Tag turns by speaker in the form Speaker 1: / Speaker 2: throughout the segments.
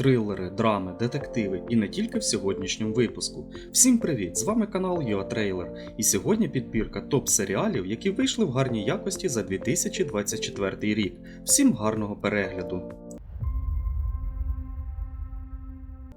Speaker 1: трилери, драми, детективи і не тільки в сьогоднішньому випуску. Всім привіт! З вами канал UATrailer і сьогодні підбірка топ серіалів, які вийшли в гарній якості за 2024 рік. Всім гарного перегляду!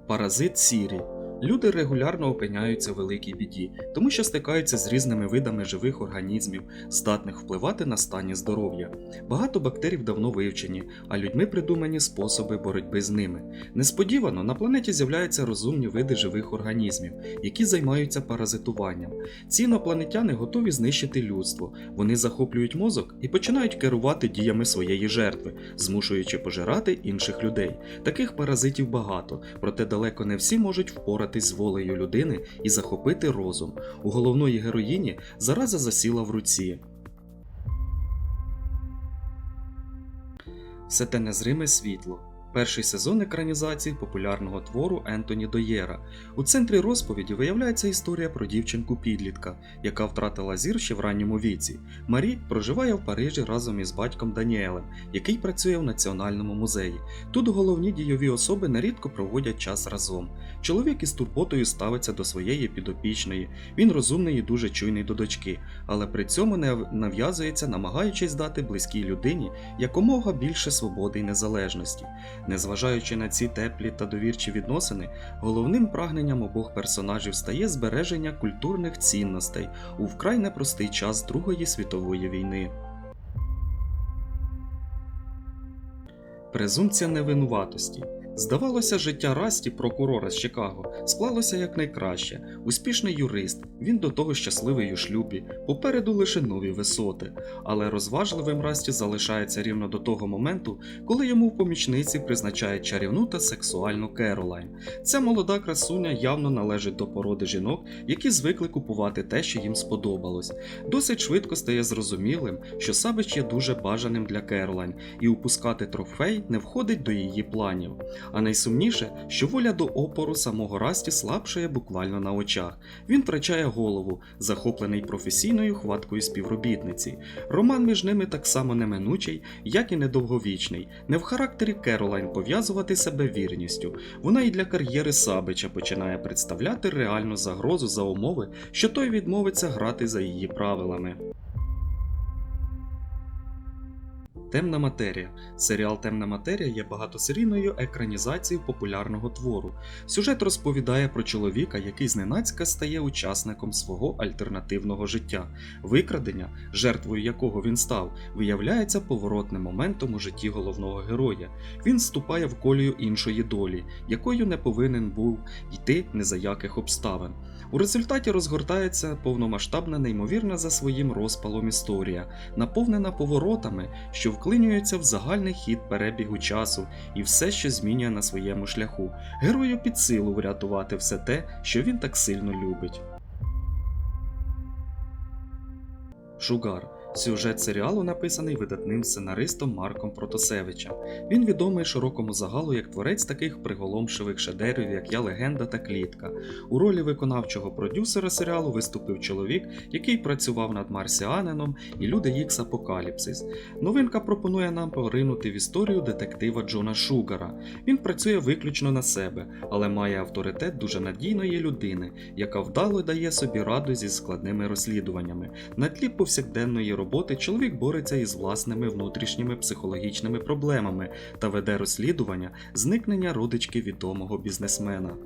Speaker 1: Паразит Сірі. Люди регулярно опиняються в великій біді, тому що стикаються з різними видами живих організмів, здатних впливати на стані здоров'я. Багато бактерій давно вивчені, а людьми придумані способи боротьби з ними. Несподівано на планеті з'являються розумні види живих організмів, які займаються паразитуванням. Ці інопланетяни готові знищити людство. Вони захоплюють мозок і починають керувати діями своєї жертви, змушуючи пожирати інших людей. Таких паразитів багато, проте далеко не всі можуть впоратись з волею людини і захопити розум. У головної героїні зараза засіла в руці. Все те незриме світло. Перший сезон екранізації популярного твору Ентоні Доєра. У центрі розповіді виявляється історія про дівчинку підлітка, яка втратила зір ще в ранньому віці. Марі проживає в Парижі разом із батьком Даніелем, який працює в національному музеї. Тут головні дійові особи нерідко проводять час разом. Чоловік із турботою ставиться до своєї підопічної. Він розумний і дуже чуйний до дочки, але при цьому не нав'язується, намагаючись дати близькій людині якомога більше свободи і незалежності. Незважаючи на ці теплі та довірчі відносини, головним прагненням обох персонажів стає збереження культурних цінностей у вкрай непростий час Другої світової війни. Презумпція невинуватості. Здавалося, життя Расті, прокурора з Чикаго, склалося якнайкраще. Успішний юрист, він до того щасливий у шлюбі, попереду лише нові висоти. Але розважливим Расті залишається рівно до того моменту, коли йому в помічниці призначають чарівну та сексуальну Керолайн. Ця молода красуня явно належить до породи жінок, які звикли купувати те, що їм сподобалось. Досить швидко стає зрозумілим, що Сабич є дуже бажаним для Керолайн, і упускати трофей не входить до її планів. А найсумніше, що воля до опору самого Расті слабшає буквально на очах. Він втрачає голову, захоплений професійною хваткою співробітниці. Роман між ними так само неминучий, як і недовговічний. Не в характері Керолайн пов'язувати себе вірністю. Вона і для кар'єри Сабича починає представляти реальну загрозу за умови, що той відмовиться грати за її правилами. Темна матерія. Серіал Темна матерія є багатосерійною екранізацією популярного твору. Сюжет розповідає про чоловіка, який зненацька стає учасником свого альтернативного життя. Викрадення, жертвою якого він став, виявляється поворотним моментом у житті головного героя. Він вступає в колію іншої долі, якою не повинен був йти не за яких обставин. У результаті розгортається повномасштабна, неймовірна за своїм розпалом історія, наповнена поворотами, що вклинюються в загальний хід перебігу часу і все, що змінює на своєму шляху. Герою під силу врятувати все те, що він так сильно любить. Шугар. Сюжет серіалу написаний видатним сценаристом Марком Протосевичем. Він відомий широкому загалу як творець таких приголомшивих шедеврів, як Я легенда та клітка. У ролі виконавчого продюсера серіалу виступив чоловік, який працював над Марсіанином і Люди Ікс Апокаліпсис. Новинка пропонує нам поринути в історію детектива Джона Шугара. Він працює виключно на себе, але має авторитет дуже надійної людини, яка вдало дає собі раду зі складними розслідуваннями. На тлі повсякденної роботи чоловік бореться із власними внутрішніми психологічними проблемами та веде розслідування зникнення родички відомого бізнесмена.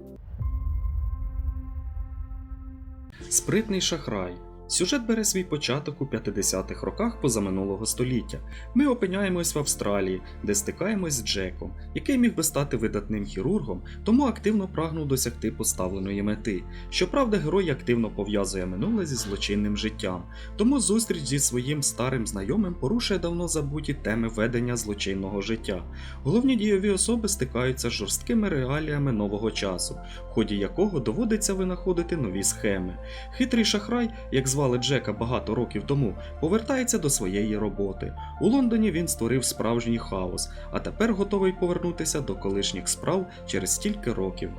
Speaker 1: Спритний шахрай. Сюжет бере свій початок у 50-х роках позаминулого століття. Ми опиняємось в Австралії, де стикаємось з Джеком, який міг би стати видатним хірургом, тому активно прагнув досягти поставленої мети. Щоправда, герой активно пов'язує минуле зі злочинним життям, тому зустріч зі своїм старим знайомим порушує давно забуті теми ведення злочинного життя. Головні дійові особи стикаються з жорсткими реаліями нового часу, в ході якого доводиться винаходити нові схеми. Хитрий шахрай, як звали Джека багато років тому, повертається до своєї роботи. У Лондоні він створив справжній хаос, а тепер готовий повернутися до колишніх справ через стільки років.